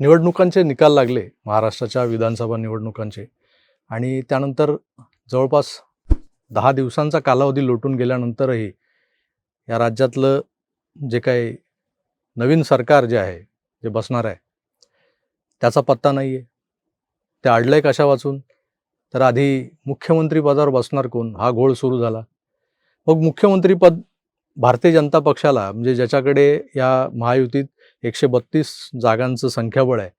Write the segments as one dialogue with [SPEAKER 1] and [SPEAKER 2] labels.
[SPEAKER 1] निवडणुकांचे निकाल लागले महाराष्ट्राच्या विधानसभा निवडणुकांचे. आणि त्यानंतर जवळपास दहा दिवसांचा कालावधी लोटून गेल्यानंतरही या राज्यातलं जे काही नवीन सरकार जे आहे जे बसणार आहे त्याचा पत्ता नाही आहे ते अडलंय कशा वाचून? तर आधी मुख्यमंत्रीपदावर बसणार कोण? हा घोळ सुरू झाला. मग मुख्यमंत्रीपद भारतीय जनता पक्षाला म्हणजे ज्याच्याकडे या महायुतीत एकशे बत्तीस जागांचं संख्याबळ आहे.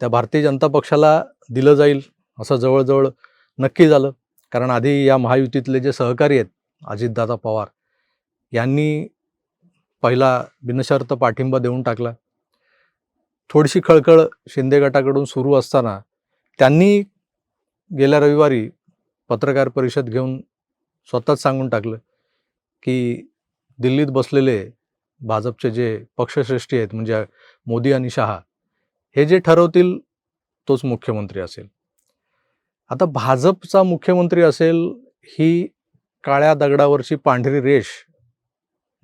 [SPEAKER 1] त्या भारतीय जनता पक्षाला दिलं जाईल असं जवळजवळ नक्की झालं. कारण आधी या महायुतीतले जे सहकारी आहेत अजितदादा पवार यांनी पहिला बिनशर्त पाठिंबा देऊन टाकला. थोडीशी खळखळ शिंदे गटाकडून सुरू असताना त्यांनी गेल्या रविवारी पत्रकार परिषद घेऊन स्वतःच सांगून टाकलं की दिल्लीत बसलेले भाजपचे जे पक्षश्रेष्ठी आहेत म्हणजे मोदी आणि शहा हे जे ठरवतील तोच मुख्यमंत्री असेल. आता भाजपचा मुख्यमंत्री असेल ही काळ्या दगडावरची पांढरी रेष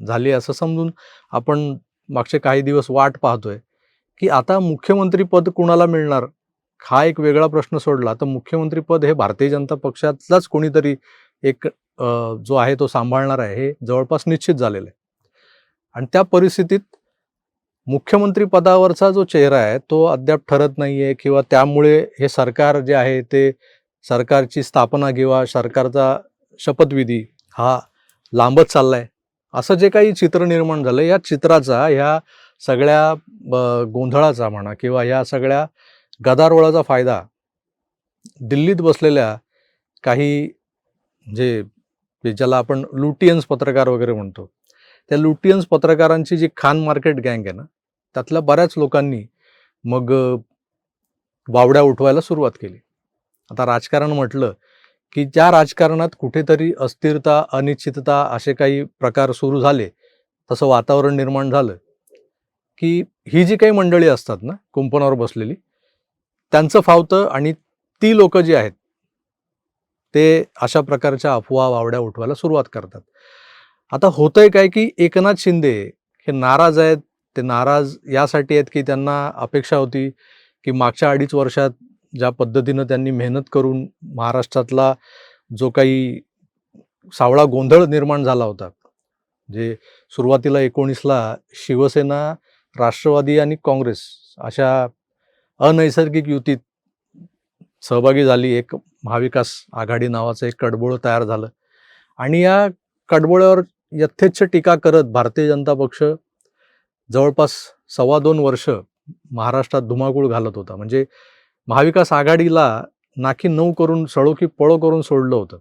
[SPEAKER 1] झाली असं समजून आपण मागचे काही दिवस वाट पाहतोय की आता मुख्यमंत्रीपद कुणाला मिळणार? हा एक वेगळा प्रश्न सोडला. तर मुख्यमंत्रीपद हे भारतीय जनता पक्षातलाच कोणीतरी एक जो आहे तो सांभाळणार आहे हे जवळपास निश्चित झालेलं आहे. आणि त्या परिस्थितीत मुख्यमंत्री पदावरचा जो चेहरा आहे तो अद्याप ठरत नाही आहे किंवा त्यामुळे हे सरकार जे आहे ते सरकारची स्थापना किंवा सरकारचा शपथविधी हा लांबत चालला आहे असं जे काही चित्र निर्माण झालं या चित्राचा ह्या सगळ्या ब- गोंधळाचा म्हणा किंवा ह्या सगळ्या गदारोळाचा फायदा दिल्लीत बसलेल्या काही जे ज्याला आपण लुटियन्स पत्रकार वगैरे म्हणतो त्या लुटियन्स पत्रकारांची जी खान मार्केट गँग आहे ना त्यातल्या बऱ्याच लोकांनी मग बावड्या वावड्या उठवायला सुरुवात केली. आता राजकारण म्हटलं की ज्या राजकारणात कुठेतरी अस्थिरता अनिश्चितता असे काही प्रकार सुरू झाले तसं वातावरण निर्माण झालं की ही जी काही मंडळी असतात ना कुंपणावर बसलेली त्यांचं फावतं आणि ती लोक जी आहेत ते अशा प्रकारच्या अफवा वावड्या उठवायला सुरुवात करतात. आता होतंय काय की एकनाथ शिंदे हे नाराज आहेत. ते नाराज यासाठी आहेत की त्यांना अपेक्षा होती की मागच्या अडीच वर्षात ज्या पद्धतीनं त्यांनी मेहनत करून महाराष्ट्रातला जो काही सावळा गोंधळ निर्माण झाला होता जे सुरुवातीला एकोणीसला शिवसेना राष्ट्रवादी आणि काँग्रेस अशा अनैसर्गिक युतीत सहभागी झाली. एक महाविकास आघाडी नावाचं एक कडबोळं तयार झालं. आणि या कडबोळ्यावर यथेच्छ टीका करत भारतीय जनता पक्ष जवळपास सव्वा दोन वर्ष महाराष्ट्रात धुमाकूळ घालत होता. म्हणजे महाविकास आघाडीला नाकी नऊ करून सळो की पळो करून सोडलं होतं.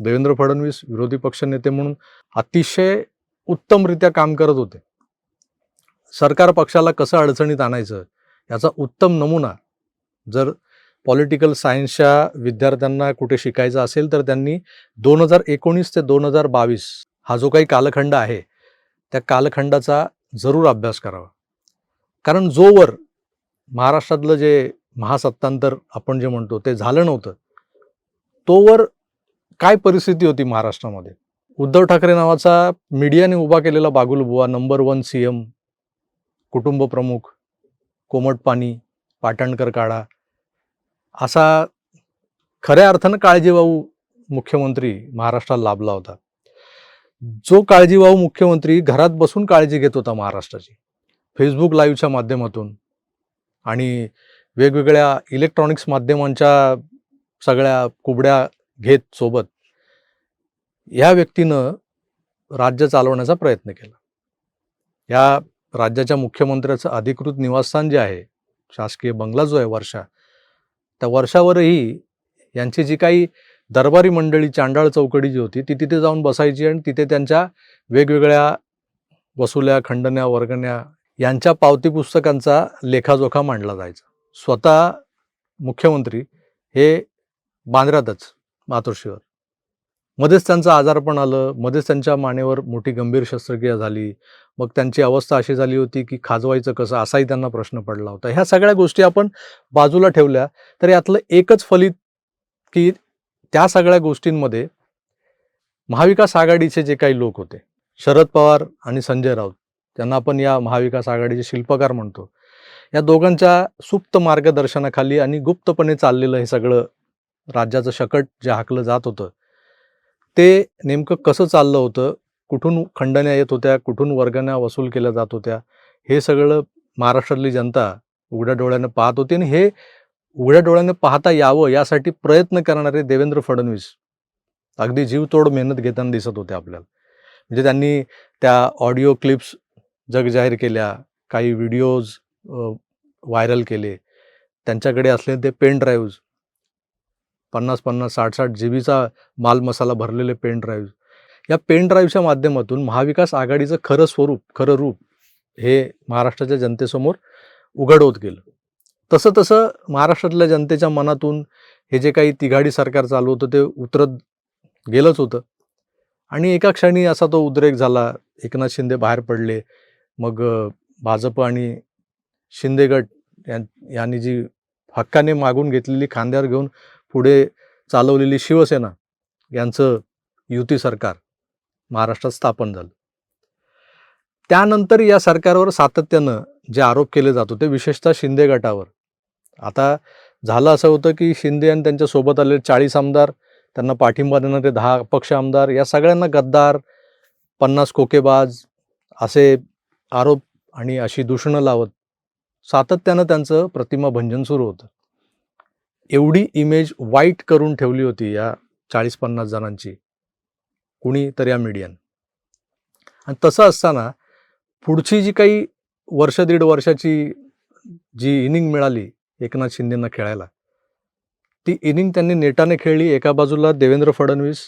[SPEAKER 1] देवेंद्र फडणवीस विरोधी पक्षनेते म्हणून अतिशय उत्तमरित्या काम करत होते. सरकार पक्षाला कसं अडचणीत आणायचं याचा उत्तम नमुना जर पॉलिटिकल सायन्सच्या विद्यार्थ्यांना कुठे शिकायचं असेल तर त्यांनी दोन हजार एकोणीस ते दोन हजार बावीस हा जो काही कालखंड आहे त्या कालखंडाचा जरूर अभ्यास करावा. कारण जोवर महाराष्ट्रातलं जे महासत्तांतर आपण जे म्हणतो ते झालं नव्हतं तोवर काय परिस्थिती होती महाराष्ट्रामध्ये? उद्धव ठाकरे नावाचा मीडियाने उभा केलेला बागुलबुवा नंबर वन सी एम कुटुंब प्रमुख कोमट पाणी पाटणकर काढा असा खऱ्या अर्थानं काळजीभाऊ मुख्यमंत्री महाराष्ट्राला लाभला होता. जो काळजीवाहू मुख्यमंत्री घरात बसून काळजी घेत होता महाराष्ट्राची फेसबुक लाईव्हच्या माध्यमातून आणि वेगवेगळ्या इलेक्ट्रॉनिक्स माध्यमांच्या सगळ्या कुबड्या घेत सोबत या व्यक्तीनं राज्य चालवण्याचा प्रयत्न केला. या राज्याच्या मुख्यमंत्र्याचं अधिकृत निवासस्थान जे आहे शासकीय बंगला जो आहे वर्षा त्या वर्षावरही यांची जी काही दरबारी मंडळी चांडाळ चौकडी जी होती ती तिथे जाऊन बसायची आणि तिथे त्यांच्या वेगवेगळ्या वसुल्या खंडण्या वर्गण्या यांच्या पावती पुस्तकांचा लेखाजोखा मांडला जायचा. स्वतः मुख्यमंत्री हे बांद्र्यातच मातोश्रीवर. मध्येच त्यांचं आजारपण आलं मध्येच त्यांच्या मानेवर मोठी गंभीर शस्त्रक्रिया झाली. मग त्यांची अवस्था अशी झाली होती की खाजवायचं कसं असाही त्यांना प्रश्न पडला होता. ह्या सगळ्या गोष्टी आपण बाजूला ठेवल्या तर यातलं एकच फलित की त्या सगळ्या गोष्टींमध्ये महाविकास आघाडीचे जे काही लोक होते शरद पवार आणि संजय राऊत त्यांना आपण या महाविकास आघाडीचे शिल्पकार म्हणतो. या दोघांच्या सुप्त मार्गदर्शनाखाली आणि गुप्तपणे चाललेलं हे सगळं राज्याचं शकट जे हाकलं जात होतं ते नेमकं कसं चाललं होतं कुठून खंडण्या येत होत्या कुठून वर्गण्या वसूल केल्या जात होत्या हे सगळं महाराष्ट्रातली जनता उघड्या डोळ्यानं पाहत होती आणि हे उघड्या डोळ्याने पाहता यावं यासाठी प्रयत्न करणारे देवेंद्र फडणवीस. अगदी जीवतोड मेहनत घेताना दिसत होते आपल्याला. म्हणजे त्यांनी त्या ऑडिओ क्लिप्स जगजाहीर केल्या काही व्हिडिओज व्हायरल केले. त्यांच्याकडे असलेले ते पेन ड्राईव्ज पन्नास पन्नास साठ साठ जी बीचा माल मसाला भरलेले पेन ड्राईव्ज या पेन ड्राईव्हच्या माध्यमातून महाविकास आघाडीचं खरं स्वरूप खरं रूप हे महाराष्ट्राच्या जनतेसमोर उघड होत गेलं. तसं तसं महाराष्ट्रातल्या जनतेच्या मनातून हे जे काही तिघाडी सरकार चालू होतं ते उतरत गेलंच होतं. आणि एका क्षणी असा तो उद्रेक झाला एकनाथ शिंदे बाहेर पडले. मग भाजप आणि शिंदे गट यां यांनी जी हक्काने मागून घेतलेली खांद्यावर घेऊन पुढे चालवलेली शिवसेना यांचं युती सरकार महाराष्ट्रात स्थापन झालं. त्यानंतर या सरकारवर सातत्यानं जे आरोप केले जात होते विशेषतः शिंदे गटावर आता झालं असं होतं की शिंदे आणि त्यांच्यासोबत आलेले चाळीस आमदार त्यांना पाठिंबा देणारे दहा अपक्ष आमदार या सगळ्यांना गद्दार पन्नास कोकेबाज असे आरोप आणि अशी दूषणं लावत सातत्यानं त्यांचं प्रतिमा भंजन सुरू होतं. एवढी इमेज वाईट करून ठेवली होती या चाळीस पन्नास जणांची. कुणी तर या मीडियानं आणि तसं असताना पुढची जी काही वर्ष दीड वर्षाची जी इनिंग मिळाली एकनाथ शिंदेंना खेळायला. ती इनिंग त्यांनी नेटाने खेळली एका बाजूला देवेंद्र फडणवीस.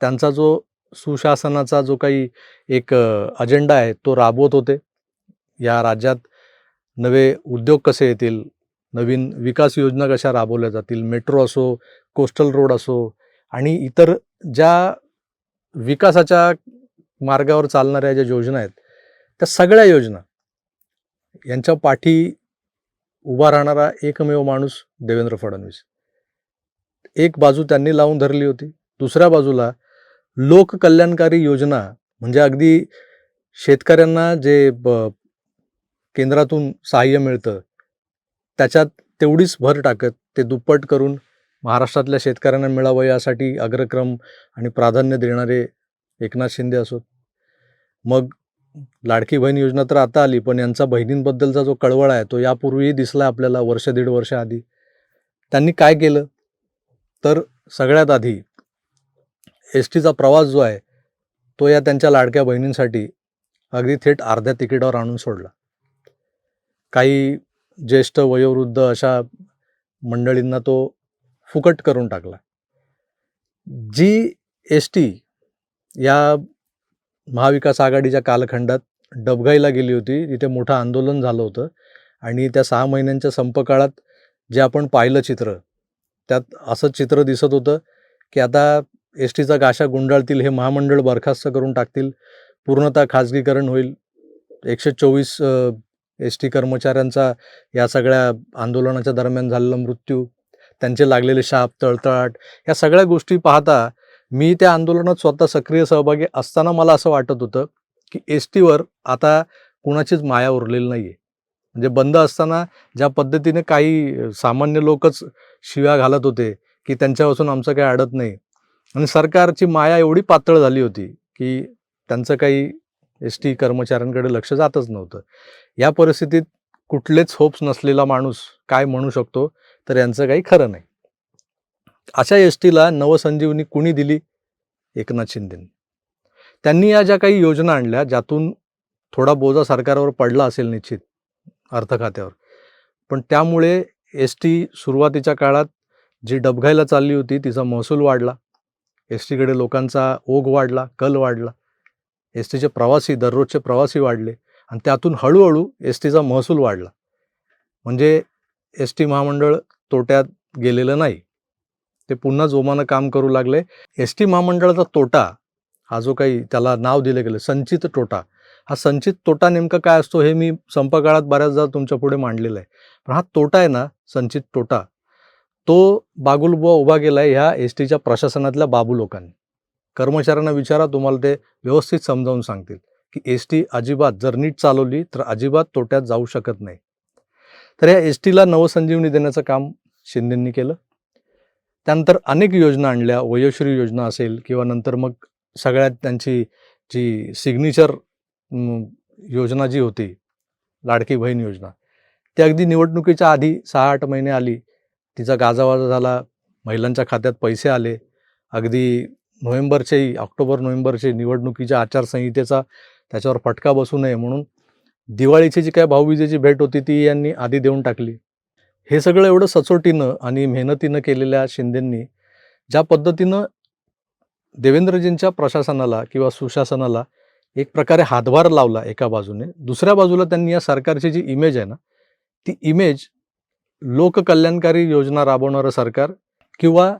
[SPEAKER 1] त्यांचा जो सुशासनाचा जो काही एक अजेंडा आहे तो राबवत होते. या राज्यात नवे उद्योग कसे येतील? नवीन विकास योजना कशा राबवल्या जातील? मेट्रो असो कोस्टल रोड असो आणि इतर ज्या विकासाच्या मार्गावर चालणाऱ्या ज्या योजना आहेत त्या सगळ्या योजना यांच्या पाठी उभा राहणारा एकमेव माणूस देवेंद्र फडणवीस. एक बाजू त्यांनी लावून धरली होती दुसऱ्या बाजूला लोककल्याणकारी योजना म्हणजे अगदी शेतकऱ्यांना जे ब- केंद्रातून सहाय्य मिळतं त्याच्यात तेवढीच भर टाकत ते दुप्पट करून महाराष्ट्रातल्या शेतकऱ्यांना मिळावं यासाठी अग्रक्रम आणि प्राधान्य देणारे एकनाथ शिंदे असोत. मग लाडकी बहीण योजना तर आता आली पण यांचा बहिणींबद्दलचा जो कळवळ आहे तो यापूर्वीही दिसला आपल्याला वर्ष दीड वर्ष आधी. त्यांनी काय केलं? तर सगळ्यात आधी एस टीचा प्रवास जो आहे तो या त्यांच्या लाडक्या बहिणींसाठी अगदी थेट अर्ध्या तिकिटावर आणून सोडला. काही ज्येष्ठ वयोवृद्ध अशा मंडळींना तो फुकट करून टाकला. जी एस टी या महाविकास आघाडीच्या कालखंडात डबघाईला गेली होती. तिथे मोठं आंदोलन झालं होतं. आणि त्या सहा महिन्यांच्या संपकाळात जे आपण पाहिलं चित्र त्यात असं चित्र दिसत होतं की आता एस टीचा गाशा गुंडाळतील हे महामंडळ बरखास्त करून टाकतील पूर्णतः खाजगीकरण होईल. एकशे चोवीस एस टी कर्मचाऱ्यांचा या सगळ्या आंदोलनाच्या दरम्यान झालेला मृत्यू त्यांचे लागलेले शाप तळतळाट या सगळ्या गोष्टी पाहता मी त्या आंदोलनात स्वतः सक्रिय सहभागी असताना मला असं वाटत होतं की एस टीवर आता कुणाचीच माया उरलेली नाही आहे म्हणजे बंद असताना ज्या पद्धतीने काही सामान्य लोकच शिव्या घालत होते की त्यांच्यापासून आमचं काही अडत नाही. आणि सरकारची माया एवढी पातळ झाली होती की त्यांचं काही एस टी कर्मचाऱ्यांकडे लक्ष जातच नव्हतं. या परिस्थितीत कुठलेच होप्स नसलेला माणूस काय म्हणू शकतो तर यांचं काही खरं नाही. अशा एस टीला नवसंजीवनी कुणी दिली? एकनाथ शिंदेंनी त्यांनी या ज्या काही योजना आणल्या ज्यातून थोडा बोजा सरकारवर पडला असेल निश्चित अर्थ खात्यावर पण त्यामुळे एस टी सुरुवातीच्या काळात जी डबघाईला चालली होती तिचा महसूल वाढला. एस टीकडे लोकांचा ओघ वाढला कल वाढला. एस टीचे प्रवासी दररोजचे प्रवासी वाढले. आणि त्यातून हळूहळू एस टीचा महसूल वाढला. म्हणजे एस टी महामंडळ तोट्यात गेलेलं नाही. ते पुन्हा जोमानं काम करू लागले. एस टी महामंडळाचा तोटा हा जो काही त्याला नाव दिलं गेलं संचित तोटा हा संचित तोटा नेमका काय असतो हे मी संपकाळात बऱ्याचदा तुमच्यापुढे मांडलेलं आहे. पण हा तोटा आहे ना संचित तोटा तो बागुलबुवा उभा केला आहे ह्या एस टीच्या प्रशासनातल्या बाबू लोकांनी. कर्मचाऱ्यांना विचारा तुम्हाला ते व्यवस्थित समजावून सांगतील की एस टी अजिबात जर नीट चालवली तर अजिबात तोट्यात जाऊ शकत नाही. तर या एस टीला नवसंजीवनी देण्याचं काम शिंदेंनी केलं. त्यानंतर अनेक योजना आणल्या. वयोश्री योजना असेल किंवा नंतर मग सगळ्यात त्यांची जी सिग्नेचर योजना जी होती लाडकी बहीण योजना ती अगदी निवडणुकीच्या आधी सहा आठ महिने आली. तिचा गाजावाजा झाला. महिलांच्या खात्यात पैसे आले. अगदी नोव्हेंबरच्याही ऑक्टोबर नोव्हेंबरचे निवडणुकीच्या आचारसंहितेचा त्याच्यावर फटका बसू नये म्हणून दिवाळीची जी काय भाऊबीजेची भेट होती ती यांनी आधी देऊन टाकली. हे सगळं एवढं सचोटीनं आणि मेहनतीनं केलेल्या शिंदेंनी ज्या पद्धतीनं देवेंद्रजींच्या प्रशासनाला किंवा सुशासनाला एक प्रकारे हातभार लावला एका बाजूने दुसऱ्या बाजूला त्यांनी या सरकारची जी इमेज आहे ना ती इमेज लोककल्याणकारी योजना राबवणारं सरकार किंवा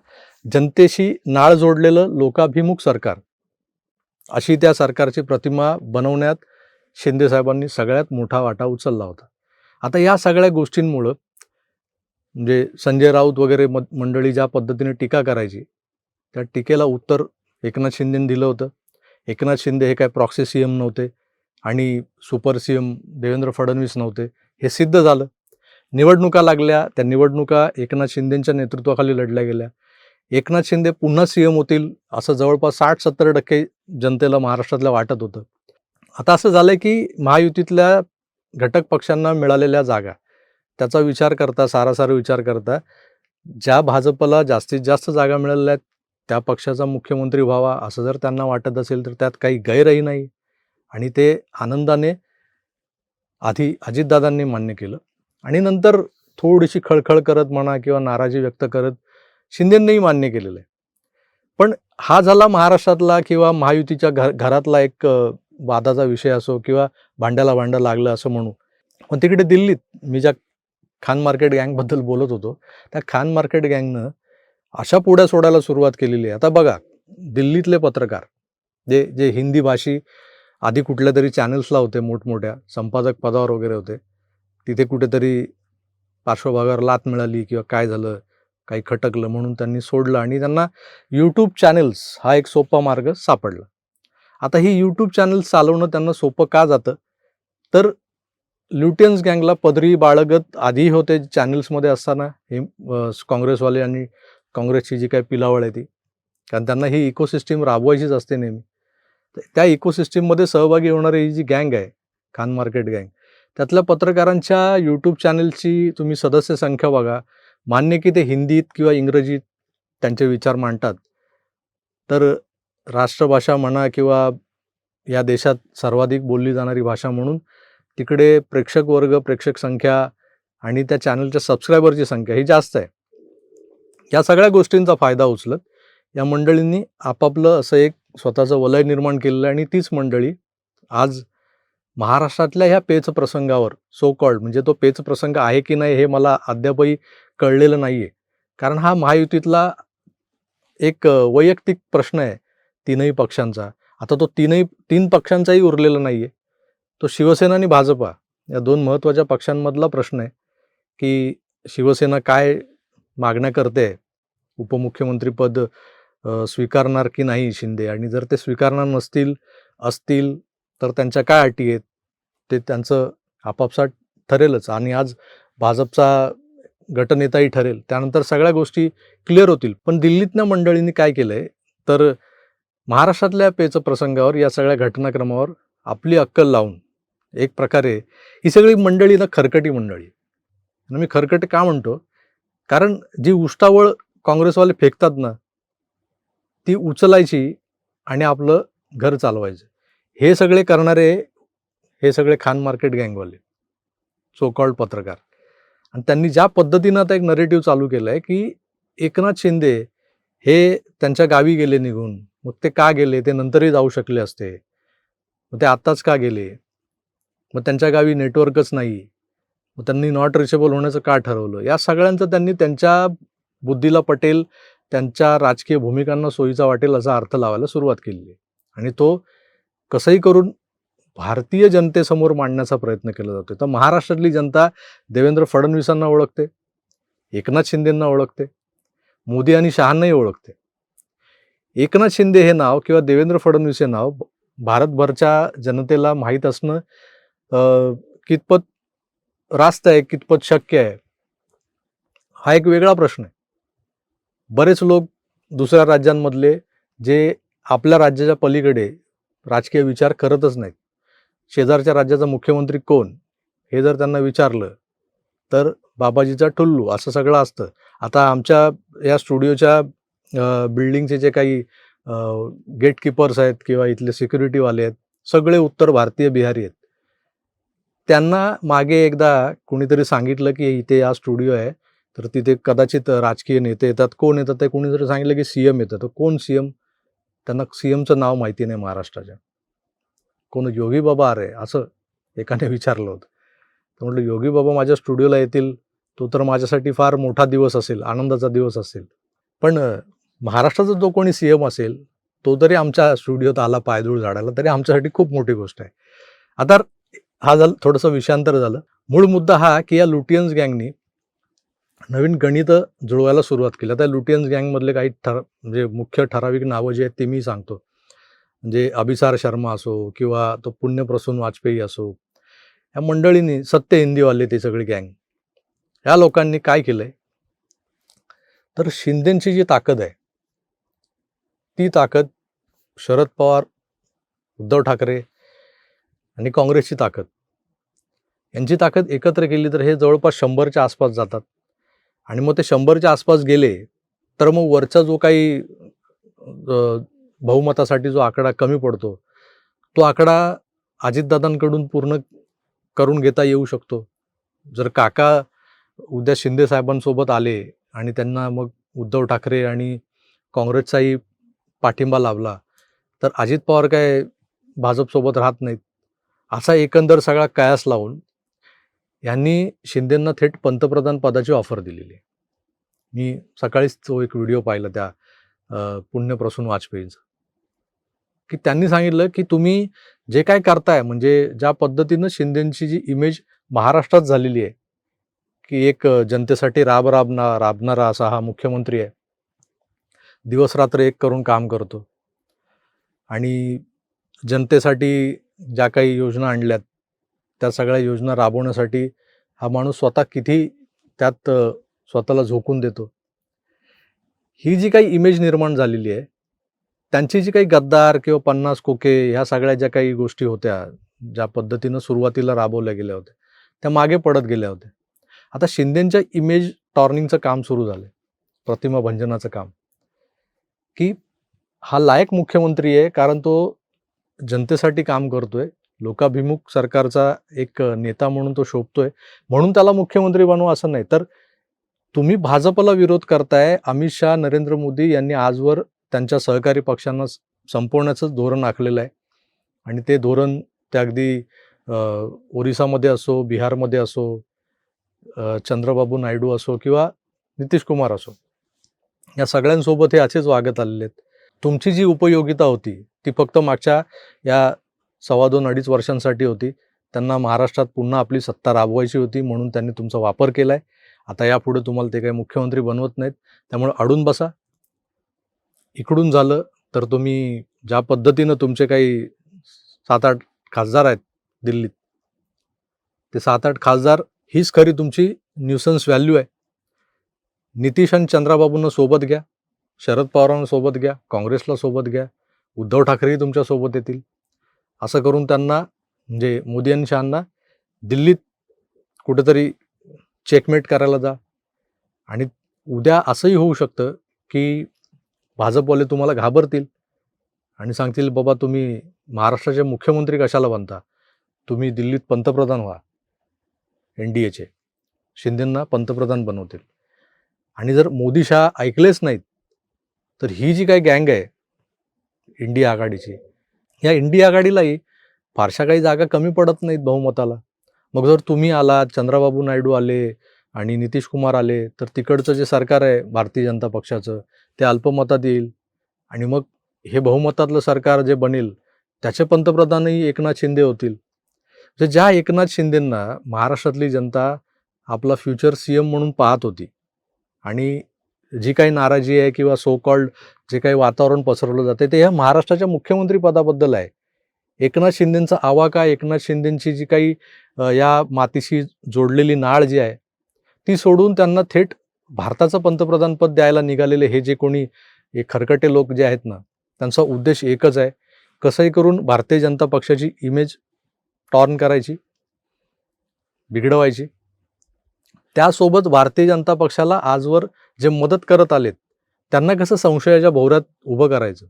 [SPEAKER 1] जनतेशी नाळ जोडलेलं लोकाभिमुख सरकार अशी त्या सरकारची प्रतिमा बनवण्यात शिंदे साहेबांनी सगळ्यात मोठा वाटा उचलला होता. आता या सगळ्या गोष्टींमुळं म्हणजे संजय राऊत वगैरे म मंडळी ज्या पद्धतीने टीका करायची त्या टीकेला उत्तर एकनाथ शिंदेने दिलं होतं. एकनाथ शिंदे हे काय प्रॉक्सी सी एम नव्हते आणि super C M Devendra Fadnavis नव्हते. हे सिद्ध झालं. निवडणुका लागल्या त्या निवडणुका एकनाथ शिंदेंच्या नेतृत्वाखाली लढल्या गेल्या. एकनाथ शिंदे पुन्हा सी एम होतील असं जवळपास साठ सत्तर टक्के जनतेला महाराष्ट्रातल्या वाटत होतं. आता असं झालं की महायुतीतल्या घटक पक्षांना मिळालेल्या जागा त्याचा विचार करता सारासार विचार करता ज्या भाजपला जास्तीत जास्त जागा मिळालेल्या आहेत त्या पक्षाचा मुख्यमंत्री व्हावा असं जर त्यांना वाटत असेल तर त्यात काही गैरही नाही. आणि ते आनंदाने आधी अजितदादांनी मान्य केलं. आणि नंतर थोडीशी खळखळ करत म्हणा किंवा नाराजी व्यक्त करत शिंदेंनीही मान्य केलेलं आहे. पण हा झाला महाराष्ट्रातला किंवा महायुतीच्या घर घरातला एक वादाचा विषय असो किंवा भांड्याला भांडं लागलं असं म्हणू. पण तिकडे दिल्लीत मी ज्या खान मार्केट गँगबद्दल बोलत होतो. त्या खान मार्केट गँगनं अशा पुढ्या सोडायला सुरुवात केलेली आहे. आता बघा दिल्लीतले पत्रकार जे जे हिंदी भाषी आधी कुठल्या तरी चॅनल्सला होते मोठमोठ्या संपादक पदावर वगैरे होते तिथे कुठेतरी पार्श्वभागावर लात मिळाली किंवा काय झालं काही खटकलं म्हणून त्यांनी सोडलं आणि त्यांना यूट्यूब चॅनेल्स हा एक सोपा मार्ग सापडला. आता ही यूट्यूब चॅनल्स चालवणं त्यांना सोपं का जातं? तर ल्युटियन्स गँगला पदरी बाळगत आधी होते चॅनल्समध्ये असताना. हे काँग्रेसवाले आणि काँग्रेसची जी काही पिलावळ आहे ती. कारण त्यांना ही इकोसिस्टीम राबवायचीच असते नेहमी. त्या इकोसिस्टीममध्ये सहभागी होणारी ही जी गँग आहे खान मार्केट गँग त्यातल्या पत्रकारांच्या यूट्यूब चॅनलची तुम्ही सदस्य संख्या बघा. मान्य की ते हिंदीत किंवा इंग्रजीत त्यांचे विचार मांडतात. तर राष्ट्रभाषा म्हणा किंवा या देशात सर्वाधिक बोलली जाणारी भाषा म्हणून तिकडे प्रेक्षक वर्ग प्रेक्षक संख्या आणि त्या चॅनलच्या सबस्क्रायबरची संख्या ही जास्त आहे. या सगळ्या गोष्टींचा फायदा उचलत या मंडळींनी आपापलं असं एक स्वतःचं वलय निर्माण केलेलं आहे आणि तीच मंडळी आज महाराष्ट्रातल्या ह्या पेच प्रसंगावर सो कॉल्ड म्हणजे तो पेच प्रसंग आहे की नाही हे मला अद्यापही कळलेलं नाही आहे कारण हा महायुतीतला एक वैयक्तिक प्रश्न आहे तीनही पक्षांचा. आता तो तीनही तीन पक्षांचाही उरलेला नाही आहे तो शिवसेना आणि भाजपा या दोन महत्त्वाच्या पक्षांमधला प्रश्न आहे की शिवसेना काय मागण्या करते उपमुख्यमंत्रीपद स्वीकारणार की नाही शिंदे? आणि जर ते स्वीकारणार नसतील असतील तर त्यांच्या काय अटी आहेत? ते त्यांचं आपापसात ठरेलच. आणि आज भाजपचा गटनेताही ठरेल. त्यानंतर सगळ्या गोष्टी क्लिअर होतील. पण दिल्लीतल्या मंडळींनी काय केलं आहे तर महाराष्ट्रातल्या पेच प्रसंगावर या सगळ्या घटनाक्रमावर आपली अक्कल लावून एक प्रकारे ही सगळी मंडळी ना खरकटी मंडळी. मी खरकट का म्हणतो? कारण जी उष्टावळ काँग्रेसवाले फेकतात ना ती उचलायची आणि आपलं घर चालवायचं. हे सगळे करणारे हे सगळे खान मार्केट गँगवाले चोकॉल्ड पत्रकार. आणि त्यांनी ज्या पद्धतीनं आता एक नरेटिव्ह चालू केलं आहे की एकनाथ शिंदे हे त्यांच्या गावी गेले निघून. मग ते का गेले? ते नंतरही जाऊ शकले असते. मग ते आत्ताच का गेले? मग त्यांच्या गावी नेटवर्कच नाही मग त्यांनी नॉट रिचेबल होण्याचं का ठरवलं? या सगळ्यांचं त्यांनी त्यांच्या बुद्धीला पटेल त्यांच्या राजकीय भूमिकांना सोयीचा वाटेल असा अर्थ लावायला सुरुवात केली. आणि तो कसंही करून भारतीय जनतेसमोर मांडण्याचा प्रयत्न केला जातो तर महाराष्ट्रातली जनता देवेंद्र फडणवीसांना ओळखते एकनाथ शिंदेंना ओळखते मोदी आणि शहांनाही ओळखते. एकनाथ शिंदे हे नाव किंवा देवेंद्र फडणवीस हे नाव भारतभरच्या जनतेला माहीत असणं कितपत रास्त आहे कितपत शक्य आहे? हा एक वेगळा प्रश्न आहे. बरेच लोक दुसऱ्या राज्यांमधले जे आपल्या राज्याच्या पलीकडे राजकीय विचार करतच नाहीत. शेजारच्या राज्याचा मुख्यमंत्री कोण? हे जर त्यांना विचारलं तर बाबाजीचा ठुल्लू असं सगळं असतं. आता आमच्या या स्टुडिओच्या बिल्डिंगचे जे काही गेटकीपर्स आहेत किंवा इथले सिक्युरिटीवाले आहेत सगळे उत्तर भारतीय बिहारी आहेत. त्यांना मागे एकदा कुणीतरी सांगितलं की इथे हा स्टुडिओ आहे तर तिथे कदाचित राजकीय नेते येतात. कोण येतात ते कोणी जरी सांगितलं की सी एम येतं. तर कोण सी एम? त्यांना सी एमचं नाव माहिती नाही महाराष्ट्राच्या. कोण योगी बाबा अरे असं एकाने विचारलं होतं. तर म्हटलं योगी बाबा माझ्या स्टुडिओला येतील. तो तर माझ्यासाठी फार मोठा दिवस असेल आनंदाचा दिवस असेल. पण महाराष्ट्राचा जो कोणी सी एम असेल तो तरी आमच्या स्टुडिओत आला पायदूळ झाडाला तरी आमच्यासाठी खूप मोठी गोष्ट आहे. आता हा झालं थोडंसं विषांतर झालं. मूळ मुद्दा हा की या लुटियन्स गँगनी नवीन गणितं जुळवायला सुरुवात केली. आता लुटियन्स गँगमधले काही ठर म्हणजे मुख्य ठराविक नावं जी आहेत ते मी सांगतो. म्हणजे अभिसार शर्मा असो किंवा तो पुण्यप्रसून वाजपेयी असो या मंडळींनी सत्य हिंदीवाले ते सगळी गँग. या लोकांनी काय केलंय? तर शिंदेची जी ताकद आहे ती ताकद शरद पवार उद्धव ठाकरे आणि काँग्रेसची ताकद. यांची ताकद एकत्र केली तर हे जवळपास शंभरच्या आसपास जातात. आणि मग ते शंभरच्या आसपास गेले तर मग वरचा जो काही बहुमतासाठी जो आकडा कमी पडतो तो आकडा अजितदादांकडून पूर्ण करून घेता येऊ शकतो. जर काका उद्या शिंदे साहेबांसोबत आले आणि त्यांना मग उद्धव ठाकरे आणि काँग्रेसचाही पाठिंबा लाभला तर अजित पवार काय भाजपसोबत राहत नाहीत. असा एकंदर सगळा कयास लावून यांनी शिंदेंना थेट पंतप्रधान पदाची ऑफर दिलेली आहे. मी सकाळीच तो एक व्हिडिओ पाहिला त्या पुण्यप्रसून वाजपेयीचा. की त्यांनी सांगितलं की तुम्ही जे काय करताय म्हणजे ज्या पद्धतीनं शिंदेची जी इमेज महाराष्ट्रात झालेली आहे की एक जनतेसाठी राब राबना राबणारा असा हा मुख्यमंत्री आहे. दिवसरात्र एक करून काम करतो. आणि जनतेसाठी ज्या काही योजना आणल्यात त्या सगळ्या योजना राबवण्यासाठी हा माणूस स्वतः किती त्यात स्वतःला झोकून देतो. ही जी काही इमेज निर्माण झालेली आहे त्यांची जी काही गद्दार किंवा पन्नास कोके ह्या सगळ्या ज्या काही गोष्टी होत्या ज्या पद्धतीनं सुरुवातीला राबवल्या गेल्या होत्या त्या मागे पडत गेल्या होत्या. आता शिंदेच्या इमेज टॉर्निंगचं काम सुरू झालं प्रतिमा भंजनाचं काम. की हा लायक मुख्यमंत्री आहे कारण तो जनतेसाठी काम करतोय. लोकाभिमुख सरकारचा एक नेता म्हणून तो शोभतोय. म्हणून त्याला मुख्यमंत्री बनवा असं नाही. तर तुम्ही भाजपला विरोध करताय. अमित शहा नरेंद्र मोदी यांनी आजवर त्यांच्या सहकारी पक्षांना संपवण्याचंच धोरण आखलेलं आहे. आणि ते धोरण ते अगदी ओरिसामध्ये असो बिहारमध्ये असो चंद्रबाबू नायडू असो किंवा नितीश कुमार असो. या सगळ्यांसोबत हे असेच वागत आलेले आहेत. तुमची जी उपयोगिता होती ती फक्त मागच्या या सव्वा दोन अडीच वर्षांसाठी होती. त्यांना महाराष्ट्रात पुन्हा आपली सत्ता राबवायची होती म्हणून त्यांनी तुमचा वापर केला आहे आता यापुढे तुम्हाला ते काही मुख्यमंत्री बनवत नाहीत. त्यामुळे अडून बसा. इकडून झालं तर तुम्ही ज्या पद्धतीनं तुमचे काही सात आठ खासदार आहेत दिल्लीत ते सात आठ खासदार हीच खरी तुमची न्यूसन्स व्हॅल्यू आहे. नितीश आणि चंद्राबाबूंना सोबत घ्या. शरद पवारांना सोबत घ्या काँग्रेसला सोबत घ्या उद्धव ठाकरेही तुमच्यासोबत येतील. असं करून त्यांना म्हणजे मोदी आणि शहांना दिल्लीत कुठेतरी चेकमेट करायला जा. आणि उद्या असंही होऊ शकतं की भाजपवाले तुम्हाला घाबरतील आणि सांगतील बाबा तुम्ही महाराष्ट्राचे मुख्यमंत्री कशाला बनता? तुम्ही दिल्लीत पंतप्रधान व्हा. एन डी एचे शिंदेंना पंतप्रधान बनवतील. आणि जर मोदी शहा ऐकलेच नाहीत तर ही जी काही गँग आहे इंडिया आघाडीची या इंडिया आघाडीलाही फारशा काही जागा कमी पडत नाहीत बहुमताला. मग जर तुम्ही आला चंद्राबाबू नायडू आले आणि नितीश कुमार आले तर तिकडचं जे सरकार आहे भारतीय जनता पक्षाचं ते अल्पमतात येईल. आणि मग हे बहुमतातलं सरकार जे बनेल त्याचे पंतप्रधानही एकनाथ शिंदे होतील. म्हणजे ज्या एकनाथ शिंदेंना महाराष्ट्रातली जनता आपला फ्युचर सी एम म्हणून पाहत होती आणि जी काही नाराजी आहे किंवा सो कॉल्ड जे काही वातावरण पसरवलं जाते ते ह्या महाराष्ट्राच्या मुख्यमंत्री पदाबद्दल आहे. एकनाथ शिंदेंचा आवाका एकनाथ शिंदेंची जी काही या मातीशी जोडलेली नाळ जी आहे ती सोडून त्यांना थेट भारताचं पंतप्रधानपद द्यायला निघालेले हे जे कोणी हे खरकटे लोक जे आहेत ना त्यांचा उद्देश एकच आहे. कसंही करून भारतीय जनता पक्षाची इमेज टॉर्न करायची बिघडवायची. त्यासोबत भारतीय जनता पक्षाला आजवर जे मदत करत आलेत त्यांना कसं संशयाच्या भोवऱ्यात उभं करायचं?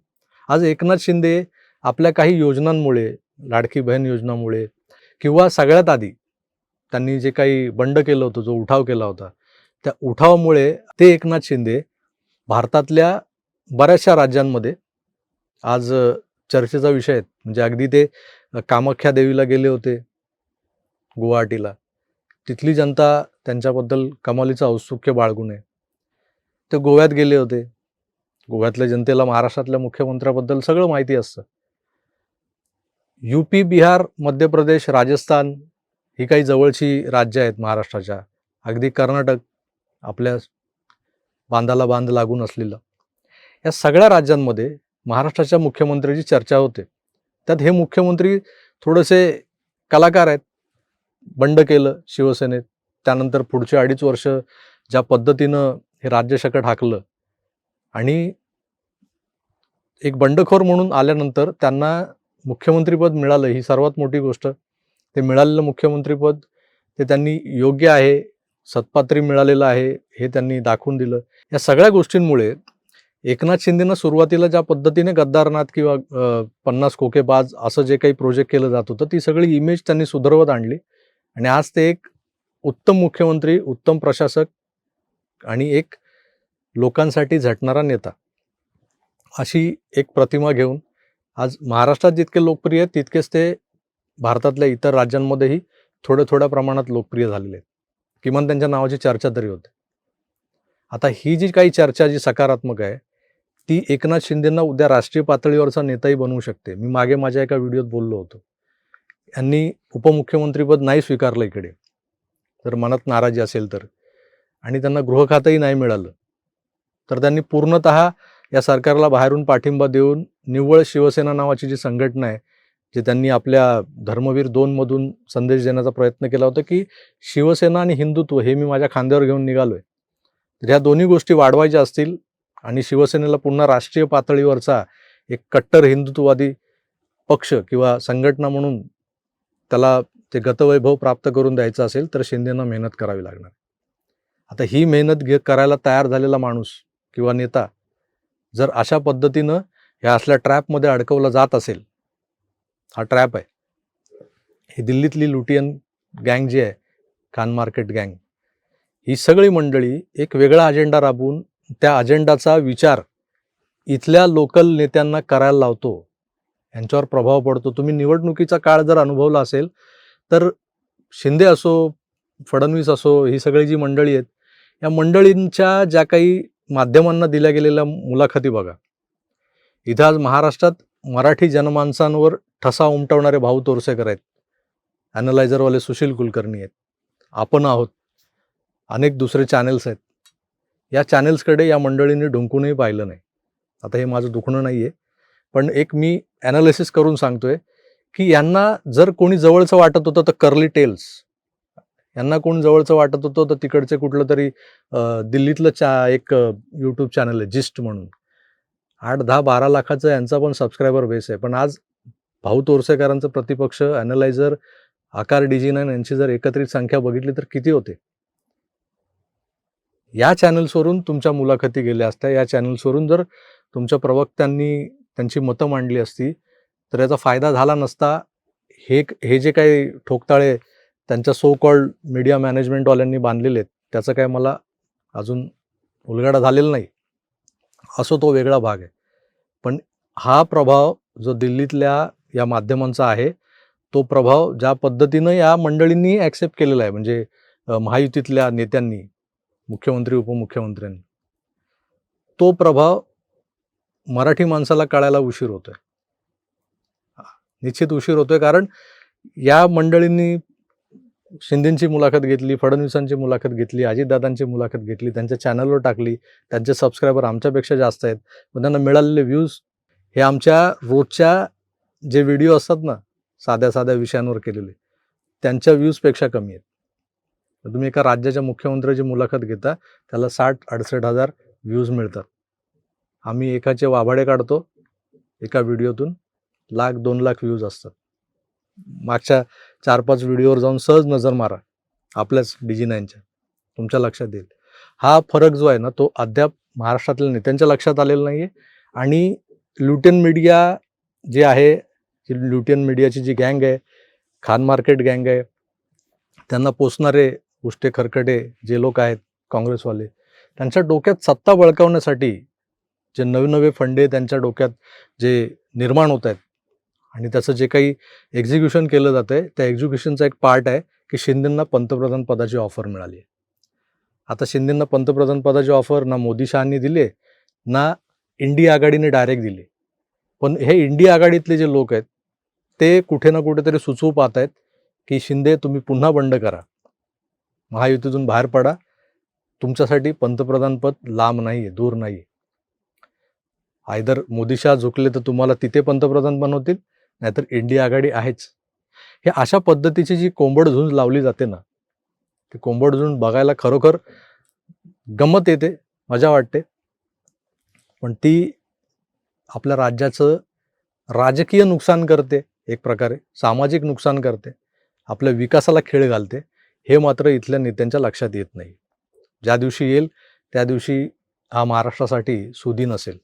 [SPEAKER 1] आज एकनाथ शिंदे आपल्या काही योजनांमुळे लाडकी बहीण योजनामुळे किंवा सगळ्यात आधी त्यांनी जे काही बंड केलं होतं जो उठाव केला होता त्या उठावामुळे ते एकनाथ शिंदे भारतातल्या बऱ्याचशा राज्यांमध्ये आज चर्चेचा विषय आहेत. म्हणजे अगदी ते कामाख्या देवीला गेले होते गुवाहाटीला. तिथली जनता त्यांच्याबद्दल कमालीचं औत्सुक्य बाळगून आहे ते गोव्यात गेले होते. गोव्यातल्या जनतेला महाराष्ट्रातल्या मुख्यमंत्र्याबद्दल सगळं माहिती असतं. यूपी बिहार मध्य प्रदेश राजस्थान ही काही जवळची राज्य आहेत महाराष्ट्राच्या. अगदी कर्नाटक आपल्या बांधाला बांध लागून असलेलं. या सगळ्या राज्यांमध्ये महाराष्ट्राच्या मुख्यमंत्र्याची चर्चा होते. त्यात हे मुख्यमंत्री थोडेसे कलाकार आहेत. बंड केलं शिवसेनेत. त्यानंतर पुढचे अडीच वर्ष ज्या पद्धतीनं हे राज्य ठाकलं हाकलं. आणि एक बंडखोर म्हणून आल्यानंतर त्यांना मुख्यमंत्रीपद मिळालं. ही सर्वात मोठी गोष्ट. ते मिळालेलं मुख्यमंत्रीपद ते त्यांनी योग्य आहे सत्पात्री मिळालेलं आहे हे त्यांनी दाखवून दिलं. या सगळ्या गोष्टींमुळे एकनाथ शिंदेनं सुरुवातीला ज्या पद्धतीने गद्दारनाथ किंवा पन्नास कोकेबाज असं जे काही प्रोजेक्ट केलं जात होतं ती सगळी इमेज त्यांनी सुधारवत आणली. आणि आज ते एक उत्तम मुख्यमंत्री उत्तम प्रशासक आणि एक लोकांसाठी झटणारा नेता. अशी एक प्रतिमा घेऊन आज महाराष्ट्रात जितके लोकप्रिय आहेत तितकेच ते भारतातल्या इतर राज्यांमध्येही थोड्या थोड्या प्रमाणात लोकप्रिय झालेले आहेत. किमान त्यांच्या नावाची चर्चा तरी होते. आता ही जी काही चर्चा जी सकारात्मक आहे ती एकनाथ शिंदेंना उद्या राष्ट्रीय पातळीवरचा नेताही बनवू शकते. मी मागे माझ्या एका व्हिडिओत बोललो होतो. यांनी उपमुख्यमंत्रीपद नाही स्वीकारलं इकडे. जर मनात नाराजी असेल तर. आणि त्यांना गृहखातंही नाही मिळालं. तर त्यांनी पूर्णत या सरकारला बाहेरून पाठिंबा देऊन निव्वळ शिवसेना नावाची जी संघटना आहे जे त्यांनी आपल्या धर्मवीर दोनमधून संदेश देण्याचा प्रयत्न केला होता की शिवसेना आणि हिंदुत्व हे मी माझ्या खांद्यावर घेऊन निघालो आहे तर ह्या दोन्ही गोष्टी वाढवायच्या असतील आणि शिवसेनेला पुन्हा राष्ट्रीय पातळीवरचा एक कट्टर हिंदुत्ववादी पक्ष किंवा संघटना म्हणून त्याला ते गतवैभव प्राप्त करून द्यायचं असेल तर शिंदेना मेहनत करावी लागणार. आता ही मेहनत घे करायला तयार झालेला माणूस किंवा नेता जर अशा पद्धतीनं ह्या असल्या ट्रॅपमध्ये अडकवला जात असेल हा ट्रॅप आहे. ही दिल्लीतली लुटियन गँग जी आहे खान मार्केट गँग ही सगळी मंडळी एक वेगळा अजेंडा राबवून त्या अजेंडाचा विचार इथल्या लोकल नेत्यांना करायला लावतो. यांच्यावर प्रभाव पडतो. तुम्ही निवडणुकीचा काळ जर अनुभवला असेल तर शिंदे असो फडणवीस असो ही सगळी जी मंडळी आहेत या मंडळींच्या ज्या काही माध्यमांना दिल्या गेलेल्या मुलाखती बघा. इथं आज महाराष्ट्रात मराठी जनमानसांवर ठसा उमटवणारे भाऊ तोरसेकर आहेत. ॲनलायझरवाले सुशील कुलकर्णी आहेत. आपण आहोत. अनेक दुसरे चॅनेल्स आहेत. या चॅनेल्सकडे या मंडळींनी ढुंकूनही पाहिलं नाही. आता हे माझं दुखणं नाही आहे पण एक मी ॲनालिसिस करून सांगतोय की यांना जर कोणी जवळचं वाटत होतं तर कर्ली टेल्स यांना कोण जवळचं वाटत होतं तर तिकडचे कुठलं तरी दिल्लीतलं चा एक यूट्यूब चॅनल आहे जिस्ट म्हणून. आठ दहा बारा लाखाचं यांचा पण सबस्क्रायबर बेस आहे. पण आज भाऊ तोरसेकरांचं प्रतिपक्ष ॲनलायझर आकार डीजी नाईन यांची जर एकत्रित संख्या बघितली तर किती होते? या चॅनल्सवरून तुमच्या मुलाखती गेल्या असत्या. या चॅनल्सवरून जर तुमच्या प्रवक्त्यांनी त्यांची मतं मांडली असती तर याचा फायदा झाला नसता. हे हे जे काही ठोकताळे त्यांच्या सो कॉल्ड मीडिया मॅनेजमेंटवाल्यांनी बांधलेले आहेत. त्याचं काय मला अजून उलगडा झालेला नाही. असो तो वेगळा भाग आहे. पण हा प्रभाव जो दिल्लीतल्या या माध्यमांचा आहे तो प्रभाव ज्या पद्धतीनं या मंडळींनी ॲक्सेप्ट केलेला आहे म्हणजे महायुतीतल्या नेत्यांनी मुख्यमंत्री उपमुख्यमंत्र्यांनी तो प्रभाव मराठी माणसाला कळायला उशीर होतोय. निश्चित उशीर होतोय कारण या मंडळींनी शिंदेची मुलाखत घेतली फडणवीसांची मुलाखत घेतली अजितदादांची मुलाखत घेतली त्यांच्या चॅनलवर टाकली त्यांचे सबस्क्रायबर आमच्यापेक्षा जास्त आहेत. पण त्यांना मिळालेले व्ह्यूज हे आमच्या रोजच्या जे व्हिडिओ असतात ना साध्या साध्या विषयांवर केलेले त्यांच्या व्ह्यूजपेक्षा कमी आहेत. तुम्ही एका राज्याच्या मुख्यमंत्र्याची मुलाखत घेता त्याला साठ अडसष्ट हजार व्ह्यूज मिळतात. आम्ही एकाचे वाभाडे काढतो एका व्हिडिओतून लाख दोन लाख व्ह्यूज असतात. मागच्या चार पाच व्हिडिओवर जाऊन सहज नजर मारा आपल्याच डी जी नाईनच्या. तुमच्या लक्षात येईल. हा फरक जो आहे ना तो अद्याप महाराष्ट्रातल्या नेत्यांच्या लक्षात आलेला नाही आहे आणि लुटेन मीडिया जे आहे जी लुटेन मीडियाची जी गँग आहे खान मार्केट गँग आहे त्यांना पोचणारे उष्टे खरकटे जे लोक आहेत काँग्रेसवाले त्यांच्या डोक्यात सत्ता बळकावण्यासाठी जे नवे नवे फंडे त्यांच्या डोक्यात जे निर्माण होत आहेत आणि त्याचं जे काही एक्झिक्युशन केलं जातं आहे त्या एक्झिक्युशनचा एक पार्ट आहे की शिंदेंना पंतप्रधान पदाची ऑफर मिळाली आहे आता शिंदेंना पंतप्रधान पदाची ऑफर ना मोदी शहांनी दिले ना इंडिया आघाडीने डायरेक्ट दिली पण हे इंडिया आघाडीतले जे लोक आहेत ते कुठे ना कुठेतरी सुचवू पाहत आहेत की शिंदे तुम्ही पुन्हा बंड करा. महायुतीतून बाहेर पडा. तुमच्यासाठी पंतप्रधानपद लांब नाही आहे दूर नाही आहे आयदर मोदी शाह झुकले तर तुम्हाला तिथे पंतप्रधान बनवतील नाहीतर इंडिया आघाडी आहेच. हे अशा पद्धतीची जी कोंबड झुंज लावली जाते ना ती कोंबड झुंज बघायला खरोखर गंमत येते मजा वाटते. पण ती आपल्या राज्याचं राजकीय नुकसान करते एक प्रकारे सामाजिक नुकसान करते आपल्या विकासाला खेळ घालते हे मात्र इथल्या नेत्यांच्या लक्षात येत नाही. ज्या दिवशी येईल त्या दिवशी हा महाराष्ट्रासाठी सुदीन असेल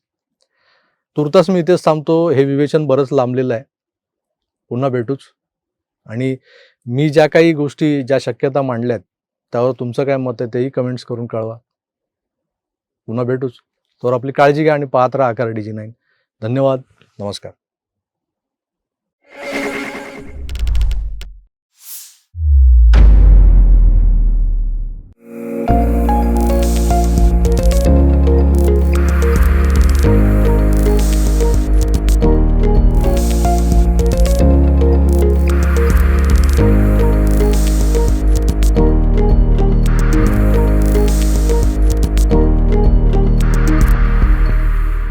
[SPEAKER 1] तुर्तास मी इथेच थांबतो हे विवेचन बरंच लांबलेलं आहे. पुन्हा भेटूच. आणि मी ज्या काही गोष्टी ज्या शक्यता मांडल्यात त्यावर तुमचं काय मत आहे तेही कमेंट्स करून कळवा. पुन्हा भेटूच. तर आपली काळजी घ्या आणि पाहत राहा आकार डी जी नाईन धन्यवाद. नमस्कार.